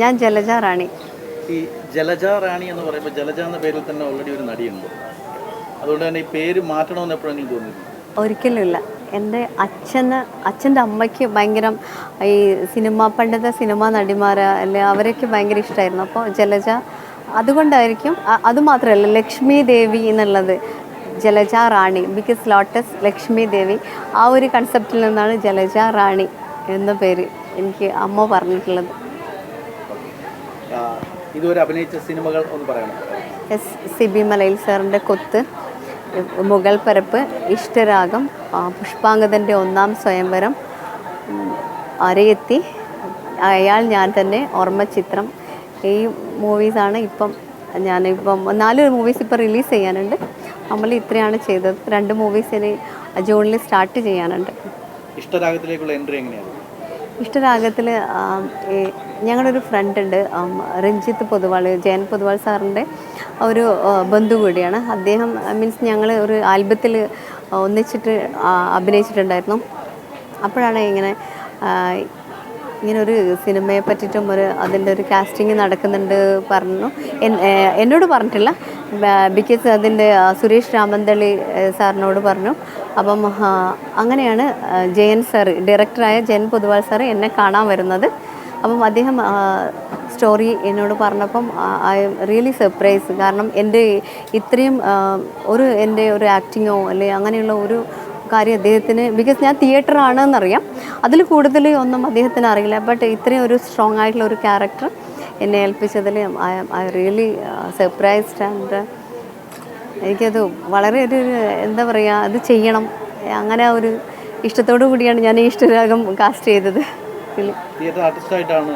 ഞാൻ ജലജ റാണി. ഈ ജലജ റാണി എന്ന് പറയുമ്പോൾ ജലജ എന്ന പേരിൽ തന്നെ ഓൾറെഡി ഒരു നടിയുണ്ട്. അതുകൊണ്ട് തന്നെ ഈ പേര് മാറ്റണമെന്ന് എപ്പോഴെങ്കിലും തോന്നിയിരുന്നു ഒരിക്കലുമില്ല. എന്റെ അച്ഛന് അച്ഛന്റെ അമ്മയ്ക്ക് ഭയങ്കര ഈ സിനിമ പണ്ടത്തെ സിനിമാ നടിമാർ അല്ലെ അവരൊക്കെ ഭയങ്കര ഇഷ്ടമായിരുന്നു അപ്പോൾ ജലജ അതുകൊണ്ടായിരിക്കും അതുമാത്രമല്ല ലക്ഷ്മി ദേവി എന്നുള്ളത് ജലജ റാണി ബിക്കോസ് ലോട്ടസ് ലക്ഷ്മി ദേവി. ആ ഒരു കൺസെപ്റ്റിൽ നിന്നാണ് ജലജ റാണി എന്ന പേര് എനിക്ക് അമ്മ പറഞ്ഞിട്ടുള്ളത്. ഇതുവരെ അഭിനയിച്ച സിനിമകൾ ഒന്ന് പറയണം. എസ് സിബി മലയിൽ സാറിന്റെ കൊത്ത് മുഗൾ പരപ്പ് ഇഷ്ടരാഗം പുഷ്പാങ്കതന്റെ ഒന്നാം സ്വയംവരം അരയെത്തി. അയാൾ ഞാൻ തന്നെ ഓർമ്മ ചിത്രം ഈ മൂവീസാണ് ഇപ്പം ഞാനിപ്പം നാല് മൂവീസ് ഇപ്പം റിലീസ് ചെയ്യാനുണ്ട്. നമ്മൾ ഇത്രയാണ് ചെയ്തത്. രണ്ട് മൂവീസ് ഇനി ജൂണിൽ സ്റ്റാർട്ട് ചെയ്യാനുണ്ട്. ഇഷ്ടരാഗത്തിലേക്കുള്ള എൻട്രി എങ്ങനെയാണ്? ഇഷ്ടരാഗത്തിൽ ഞങ്ങളുടെ ഒരു ഫ്രണ്ട് ഉണ്ട് രഞ്ജിത്ത് പൊതുവാൾ ജയൻ പൊതുവാൾ സാറിന്റെ ഒരു ബന്ധു കൂടിയാണ്. അദ്ദേഹം മീൻസ് ഞങ്ങൾ ഒരു ആൽബത്തിൽ ഒന്നിച്ചിട്ട് അഭിനയിച്ചിട്ടുണ്ടായിരുന്നു. അപ്പോഴാണ് ഇങ്ങനെ ഇങ്ങനെ ഒരു സിനിമയെ പറ്റിയിട്ടും ഒരു അതിന്റെ ഒരു കാസ്റ്റിംഗ് നടക്കുന്നുണ്ട് പറഞ്ഞു. എന്നോട് പറഞ്ഞിട്ടില്ല. ബിക്കോസ് അതിന്റെ സുരേഷ് രാമന്തളി സാറിനോട് പറഞ്ഞു. അപ്പം അങ്ങനെയാണ് ജയൻ സാർ ഡയറക്ടറായ ജയൻ പൊതുവാൾ സാർ എന്നെ കാണാൻ വരുന്നത്. അപ്പം അദ്ദേഹം സ്റ്റോറി എന്നോട് പറഞ്ഞപ്പം ഐ എം റിയലി സർപ്രൈസ്. കാരണം എന്റെ ഇത്രയും ഒരു എന്റെ ഒരു ആക്ടിങ്ങോ അല്ലെ അങ്ങനെയുള്ള ഒരു കാര്യം അദ്ദേഹത്തിന് ബിക്കോസ് ഞാൻ തിയേറ്റർ ആണെന്നറിയാം. അതിൽ കൂടുതൽ ഒന്നും അദ്ദേഹത്തിന് അറിയില്ല. ബട്ട് ഇത്രയും ഒരു സ്ട്രോങ് ആയിട്ടുള്ള ഒരു ക്യാരക്ടർ എന്നെ ഏൽപ്പിച്ചതിൽ I I really surprised and എനിക്കത് വളരെ ഒരു എന്താ പറയുക അത് ചെയ്യണം. അങ്ങനെ ഒരു ഇഷ്ടത്തോടു കൂടിയാണ് ഞാൻ ഈ ഇഷ്ടരാഗം കാസ്റ്റ് ചെയ്തത്. തിയേറ്റർ ആർട്ടിസ്റ്റായിട്ടാണ്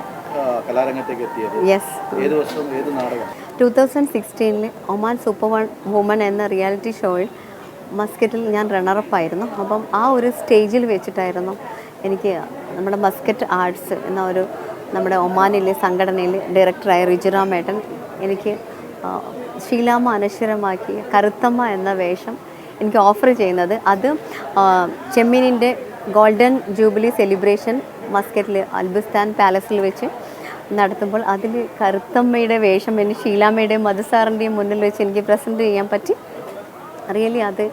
കലാരംഗത്തേക്ക് എത്തിയത്. യെസ് ഏത് വർഷം ഏത് നാടകം? ടു തൗസൻഡ് സിക്സ്റ്റീനിൽ ഒമാൻ സൂപ്പർ വൺ വുമൺ എന്ന റിയാലിറ്റി ഷോയിൽ മസ്കറ്റിൽ ഞാൻ റണ്ണറപ്പ് ആയിരുന്നു. അപ്പം ആ ഒരു സ്റ്റേജിൽ വെച്ചിട്ടായിരുന്നു എനിക്ക് നമ്മുടെ മസ്കറ്റ് ആർട്സ് എന്ന ഒരു നമ്മുടെ ഒമാനിലെ സംഘടനയിൽ ഡയറക്ടറായ റിജുറാമേട്ടൻ എനിക്ക് ശീലാമ അനശ്വരമാക്കി കറുത്തമ്മ എന്ന വേഷം എനിക്ക് ഓഫർ ചെയ്യുന്നത്. അത് ചെമ്മീനിന്റെ ഗോൾഡൻ ജൂബിലി സെലിബ്രേഷൻ മസ്കറ്റിൽ അൽബുസ്ഥാൻ പാലസിൽ വെച്ച് നടത്തുമ്പോൾ അതിൽ കറുത്തമ്മയുടെ വേഷം എന്നെ ഷീലാമ്മയുടെയും മധുസാറിന്റെയും മുന്നിൽ വെച്ച് എനിക്ക് പ്രസന്റ് ചെയ്യാൻ പറ്റി. റിയലി അത്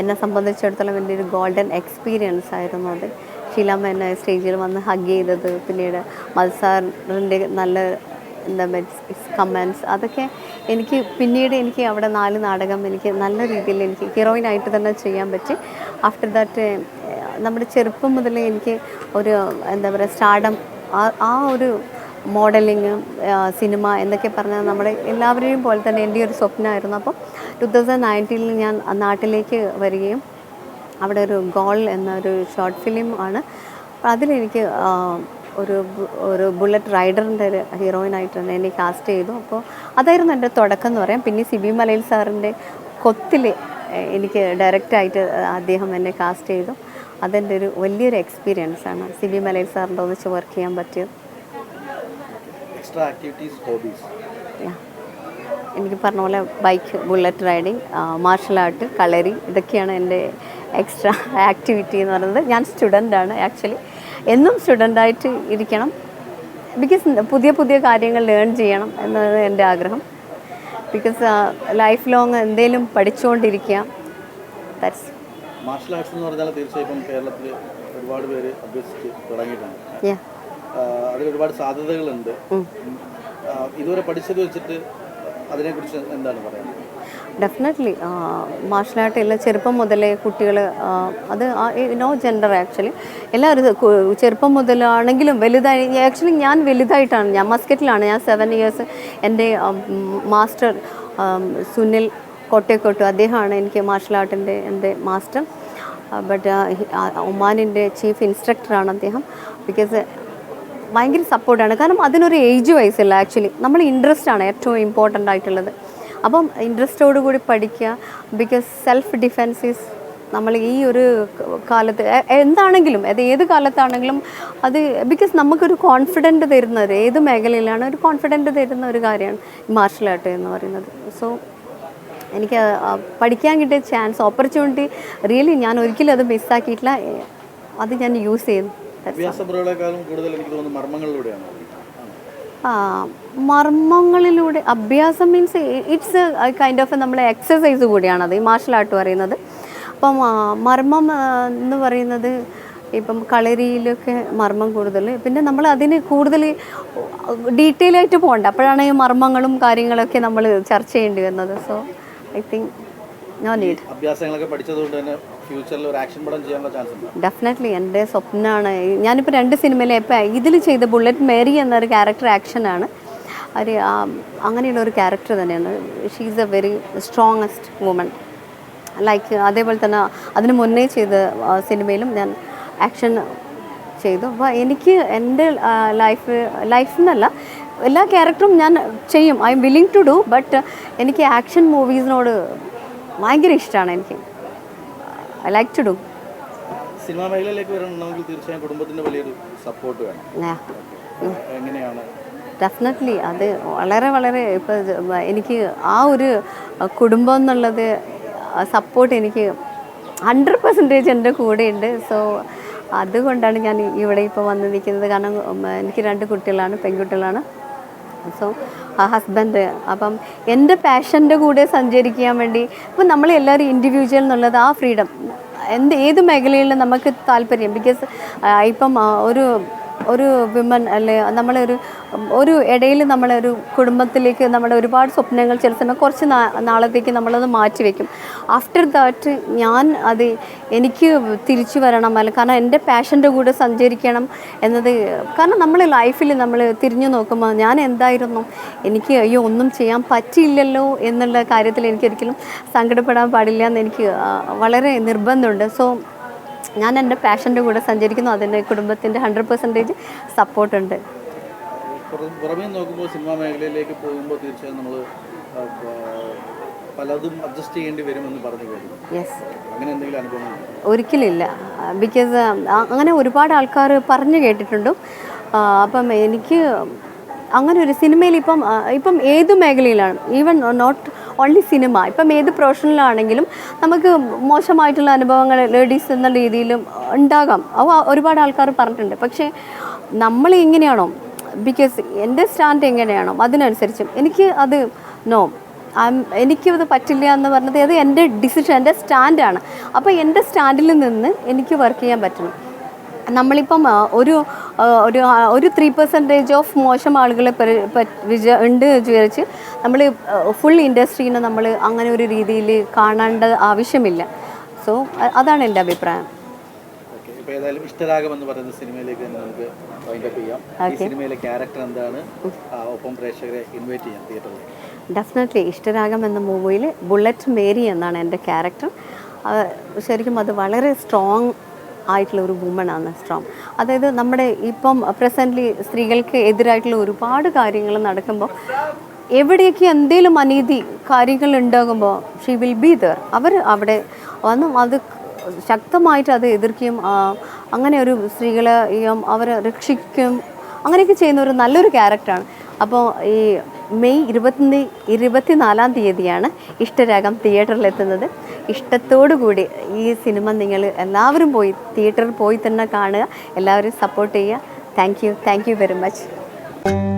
എന്നെ സംബന്ധിച്ചിടത്തോളം എന്റെ ഒരു ഗോൾഡൻ എക്സ്പീരിയൻസ് ആയിരുന്നു അത്. ഷീലാമ്മ എന്നെ സ്റ്റേജിൽ വന്ന് ഹഗ് ചെയ്തത് പിന്നീട് മധുസാറിന്റെ നല്ല എന്താ കമൻസ് അതൊക്കെ എനിക്ക് പിന്നീട് എനിക്ക് അവിടെ നാല് നാടകം എനിക്ക് നല്ല രീതിയിൽ എനിക്ക് ഹീറോയിനായിട്ട് തന്നെ ചെയ്യാൻ പറ്റി. ആഫ്റ്റർ ദാറ്റ് നമ്മുടെ ചെറുപ്പം മുതലേ എനിക്ക് ഒരു എന്താ പറയുക സ്റ്റാർഡം ആ ഒരു മോഡലിങ് സിനിമ എന്നൊക്കെ പറഞ്ഞാൽ നമ്മുടെ എല്ലാവരെയും പോലെ തന്നെ എന്റെ ഒരു സ്വപ്നമായിരുന്നു. അപ്പം ടു തൗസൻഡ് നയന്റീനിൽ ഞാൻ നാട്ടിലേക്ക് വരികയും അവിടെ ഒരു ഗോൾ എന്നൊരു ഷോർട്ട് ഫിലിം ആണ്. അപ്പോൾ അതിലെനിക്ക് ഒരു ഒരു ബുള്ളറ്റ് റൈഡറിന്റെ ഒരു ഹീറോയിനായിട്ടാണ് എന്നെ കാസ്റ്റ് ചെയ്തു. അപ്പോൾ അതായിരുന്നു എന്റെ തുടക്കം എന്ന് പറയാം. പിന്നെ സിബി മലയിൽ സാറിന്റെ കൊത്തിൽ എനിക്ക് ഡയറക്റ്റായിട്ട് അദ്ദേഹം എന്നെ കാസ്റ്റ് ചെയ്തു. അതെന്റെ ഒരു വലിയൊരു എക്സ്പീരിയൻസ് ആണ്. സിബി മലയിൽ സാറിന്റെ ഒന്നിച്ച് വർക്ക് ചെയ്യാൻ പറ്റിയത്. എക്സ്ട്രാ ആക്ടിവിറ്റീസ് ഹോബീസ് എനിക്ക് പറഞ്ഞ പോലെ bike bullet riding martial art kalari ഇതൊക്കെയാണ് എന്റെ എക്സ്ട്രാ ആക്ടിവിറ്റി എന്ന് പറയുന്നത്. ഞാൻ സ്റ്റുഡന്റാണ് ആക്ച്വലി എന്നും സ്റ്റുഡന്റായിട്ട് ഇരിക്കണം. ബിക്കോസ് പുതിയ പുതിയ കാര്യങ്ങൾ ലേൺ ചെയ്യണം എന്നാണ് എന്റെ ആഗ്രഹം. ബിക്കോസ് ലൈഫ് ലോങ് എന്തെങ്കിലും പഠിച്ചുകൊണ്ടിരിക്കുക. ദാറ്റ്സ് മാർഷൽ ആർട്സ് എന്ന് പറഞ്ഞാൽ തീർച്ചയായും കേരളത്തിൽ ഒരുപാട് പേര് അഭ്യസിച്ച് തുടങ്ങിയിട്ടുണ്ട്. അതിൽ ഒരുപാട് സാധ്യതകളുണ്ട്. ഇതുവരെ പഠിച്ചത് വെച്ചിട്ട് അതിനെക്കുറിച്ച് എന്താണ് പറയുന്നത് ഡെഫിനറ്റ്ലി മാർഷൽ ആർട്ട് എല്ലാം ചെറുപ്പം മുതലേ കുട്ടികൾ അത് നോ ജെൻഡർ ആക്ച്വലി എല്ലാവരും ചെറുപ്പം മുതലാണെങ്കിലും വലുതായി ആക്ച്വലി ഞാൻ വലുതായിട്ടാണ്. ഞാൻ മസ്കറ്റിലാണ് ഞാൻ സെവൻ ഇയേഴ്സ് എന്റെ മാസ്റ്റർ സുനിൽ കോട്ടേക്കോട്ടു അദ്ദേഹമാണ് എനിക്ക് മാർഷൽ ആർട്ടിന്റെ എന്റെ മാസ്റ്റർ ബട്ട് ഒമാനിന്റെ ചീഫ് ഇൻസ്ട്രക്ടറാണ് അദ്ദേഹം. ബിക്കോസ് ഭയങ്കര സപ്പോർട്ടാണ് കാരണം അതിനൊരു ഏജ് വയസ്സില്ല ആക്ച്വലി നമ്മൾ ഇൻട്രസ്റ്റ് ആണ് ഏറ്റവും ഇമ്പോർട്ടന്റ് ആയിട്ടുള്ളത്. അപ്പം ഇൻട്രസ്റ്റോടു കൂടി പഠിക്കുക. ബിക്കോസ് സെൽഫ് ഡിഫെൻസ് ഈസ് നമ്മൾ ഈ ഒരു കാലത്ത് എന്താണെങ്കിലും അത് ഏത് കാലത്താണെങ്കിലും അത് ബിക്കോസ് നമുക്കൊരു കോൺഫിഡന്റ് തരുന്നത് ഏത് മേഖലയിലാണ് ഒരു കോൺഫിഡന്റ് തരുന്ന ഒരു കാര്യമാണ് മാർഷൽ ആർട്ട് എന്ന് പറയുന്നത്. സോ എനിക്ക് പഠിക്കാൻ കിട്ടിയ ചാൻസ് ഓപ്പർച്യൂണിറ്റി റിയലി ഞാൻ ഒരിക്കലും അത് മിസ്സാക്കിയിട്ടില്ല അത് ഞാൻ യൂസ് ആ, മർമ്മങ്ങളിലൂടെ അഭ്യാസം മീൻസ് ഇറ്റ്സ് കൈൻഡ് ഓഫ് നമ്മളെ എക്സസൈസ് കൂടിയാണത് ഈ മാർഷൽ ആർട്ട് പറയുന്നത്. അപ്പം മർമ്മം എന്ന് പറയുന്നത് ഇപ്പം കളരിയിലൊക്കെ മർമ്മം കൂടുതൽ. പിന്നെ നമ്മൾ അതിന് കൂടുതൽ ഡീറ്റെയിൽ ആയിട്ട് പോകണ്ട. അപ്പോഴാണ് ഈ മർമ്മങ്ങളും കാര്യങ്ങളൊക്കെ നമ്മൾ ചർച്ച ചെയ്യേണ്ടി വരുന്നത്. So I think no need അഭ്യാസങ്ങളൊക്കെ പഠിച്ചതുകൊണ്ട് തന്നെ ഫ്യൂച്ചറിൽ ഒരു ആക്ഷൻ പടം ചെയ്യാനുള്ള ചാൻസ് ഉണ്ട്? ഡെഫിനറ്റ്ലി എന്റെ സ്വപ്നമാണ് ഞാനിപ്പോൾ രണ്ട് സിനിമയിലെ ഇപ്പം ഇതിൽ ചെയ്ത ബുള്ളറ്റ് മേരി എന്നൊരു ക്യാരക്ടർ ആക്ഷനാണ് ഒരു അങ്ങനെയുള്ള ഒരു ക്യാരക്ടർ തന്നെയാണ്. She is a very strongest woman like അതേപോലെ തന്നെ അതിന് മുന്നേ ചെയ്ത സിനിമയിലും ഞാൻ ആക്ഷൻ ചെയ്തു. അപ്പോൾ എനിക്ക് എന്റെ ലൈഫ് ലൈഫ് എന്നല്ല എല്ലാ ക്യാരക്ടറും ഞാൻ ചെയ്യും. I'm willing to do but എനിക്ക് ആക്ഷൻ മൂവീസിനോട് ഭയങ്കര ഇഷ്ടമാണ് എനിക്ക്. I like to do cinema മേഖലയിലേക്ക് വരണമെങ്കിൽ തീർച്ചയായും കുടുംബത്തിന്റെ വലിയൊരു സപ്പോർട്ട് വേണം. എങ്ങനെയാണ്? ഡെഫിനറ്റ്ലി അത് വളരെ വളരെ ഇപ്പോൾ എനിക്ക് ആ ഒരു കുടുംബം എന്നുള്ളത് സപ്പോർട്ട് എനിക്ക് ഹൺഡ്രഡ് പെർസെന്റേജ് എന്റെ കൂടെയുണ്ട് സോ അതുകൊണ്ടാണ് ഞാൻ ഇവിടെ ഇപ്പോൾ വന്ന് നിൽക്കുന്നത്. കാരണം എനിക്ക് രണ്ട് കുട്ടികളാണ് പെൺകുട്ടികളാണ്. സോ ഹസ്ബൻഡ് അപ്പം എന്റെ പാഷന്റെ കൂടെ സഞ്ചരിക്കാൻ വേണ്ടി ഇപ്പം നമ്മളെല്ലാവരും ഇൻഡിവിജ്വൽ എന്നുള്ളത് ആ ഫ്രീഡം എന്ത് ഏത് മേഖലയിലും നമുക്ക് താല്പര്യം. ബിക്കോസ് ഇപ്പം ഒരു ഒരു വിമൻ അല്ലെ നമ്മളൊരു ഒരു ഇടയിൽ നമ്മളൊരു കുടുംബത്തിലേക്ക് നമ്മുടെ ഒരുപാട് സ്വപ്നങ്ങൾ ചില സമയം കുറച്ച് നാളത്തേക്ക് നമ്മളത് മാറ്റി വെക്കും. ആഫ്റ്റർ ദാറ്റ് ഞാൻ അത് എനിക്ക് തിരിച്ചു വരണം അല്ല കാരണം എന്റെ പാഷന്റെ കൂടെ സഞ്ചരിക്കണം എന്നത് കാരണം നമ്മൾ ലൈഫിൽ നമ്മൾ തിരിഞ്ഞു നോക്കുമ്പോൾ ഞാൻ എന്തായിരുന്നു എനിക്ക് അയ്യോ ഒന്നും ചെയ്യാൻ പറ്റിയില്ലല്ലോ എന്നുള്ള കാര്യത്തിൽ എനിക്കൊരിക്കലും സങ്കടപ്പെടാൻ പാടില്ല എന്ന് എനിക്ക് വളരെ നിർബന്ധമുണ്ട്. സോ ഞാൻ എന്റെ പാഷന്റെ കൂടെ സഞ്ചരിക്കുന്നു. അതിന് കുടുംബത്തിന്റെ ഹൺഡ്രഡ് പെർസെന്റേജ് സപ്പോർട്ടുണ്ട് ഉണ്ട്. പുറമേ നോക്കുമ്പോൾ സിനിമാ മേഖലയിലേക്ക് പോകുമ്പോൾ തീർച്ചയായും നമ്മൾ പലതും അഡ്ജസ്റ്റ് ചെയ്യേണ്ടി വരുമെന്ന് പറഞ്ഞു യെസ് അങ്ങനെ എന്തെങ്കിലും അനുഭവം ഒരിക്കലില്ല. ബിക്കോസ് അങ്ങനെ ഒരുപാട് ആൾക്കാർ പറഞ്ഞു കേട്ടിട്ടുണ്ട്. അപ്പം എനിക്ക് അങ്ങനെ ഒരു സിനിമയിൽ ഇപ്പം ഇപ്പം ഏത് മേഖലയിലാണ്? ഈവൻ നോട്ട് ഓൺലി സിനിമ ഇപ്പം ഏത് പ്രൊഫഷനിലാണെങ്കിലും നമുക്ക് മോശമായിട്ടുള്ള അനുഭവങ്ങൾ ലേഡീസ് എന്ന രീതിയിലും ഉണ്ടാകാം. അവ ഒരുപാട് ആൾക്കാർ പറഞ്ഞിട്ടുണ്ട്. പക്ഷേ നമ്മൾ എങ്ങനെയാണോ ബിക്കോസ് എന്റെ സ്റ്റാൻഡ് എങ്ങനെയാണോ? അതിനനുസരിച്ചും എനിക്ക് അത് നോ എനിക്കത് പറ്റില്ല എന്ന് പറഞ്ഞത് അത് എന്റെ ഡിസിഷൻ എന്റെ സ്റ്റാൻഡാണ് അപ്പോൾ എന്റെ സ്റ്റാൻഡിൽ നിന്ന് എനിക്ക് വർക്ക് ചെയ്യാൻ പറ്റണം. നമ്മളിപ്പം ഒരു ഒരു ഒരു ത്രീ പെർസെന്റേജ് ഓഫ് മോശം ആളുകളെ ഉണ്ട് വിചാ- ഉണ്ട് വിചാരിച്ച് നമ്മൾ ഫുൾ ഇൻഡസ്ട്രീനെ നമ്മൾ അങ്ങനെ ഒരു രീതിയിൽ കാണേണ്ട ആവശ്യമില്ല. സോ അതാണ് എന്റെ അഭിപ്രായം. ഓക്കെ ഇപ്പോൾ ഏതായാലും ഇഷ്ടരാഗം എന്ന് പറയുന്ന സിനിമയിലേക്ക് തന്നെ നമുക്ക് വൈൻഡപ്പ് ചെയ്യാം. ഈ സിനിമയിലെ ക്യാരക്ടർ എന്താണ്? ഒപ്പം പ്രേക്ഷകരെ ഇൻവൈറ്റ് ചെയ്യാം തിയേറ്ററിൽ ഡെഫിനറ്റ്ലി ഇഷ്ടരാഗം എന്ന മൂവിയിൽ ബുള്ളറ്റ് മേരി എന്നാണ് എന്റെ ക്യാരക്ടർ ശരിക്കും അത് വളരെ സ്ട്രോങ് ആയിട്ടുള്ള ഒരു വുമണാണ് സ്ട്രോങ്. അതായത് നമ്മുടെ ഇപ്പം പ്രസന്റ്ലി സ്ത്രീകൾക്ക് എതിരായിട്ടുള്ള ഒരുപാട് കാര്യങ്ങൾ നടക്കുമ്പോൾ എവിടെയൊക്കെ എന്തെങ്കിലും അനീതി കാര്യങ്ങൾ ഉണ്ടാകുമ്പോൾ ഷീ വിൽ ബി ദർ അവർ അവിടെ വന്ന് അത് ശക്തമായിട്ട് അത് എതിർക്കുകയും അങ്ങനെ ഒരു സ്ത്രീകളെയും അവരെ രക്ഷിക്കും. അങ്ങനെയൊക്കെ ചെയ്യുന്ന ഒരു നല്ലൊരു ക്യാരക്ടറാണ് അപ്പോൾ ഈ മെയ് ഇരുപത്തി ഇരുപത്തിനാലാം തീയതിയാണ് ഇഷ്ടരാഗം തിയേറ്ററിലെത്തുന്നത്. ഇഷ്ടത്തോടു കൂടി ഈ സിനിമ നിങ്ങൾ എല്ലാവരും പോയി തിയേറ്ററിൽ പോയി തന്നെ കാണുക. എല്ലാവരും സപ്പോർട്ട് ചെയ്യുക. Thank you. Thank you very much.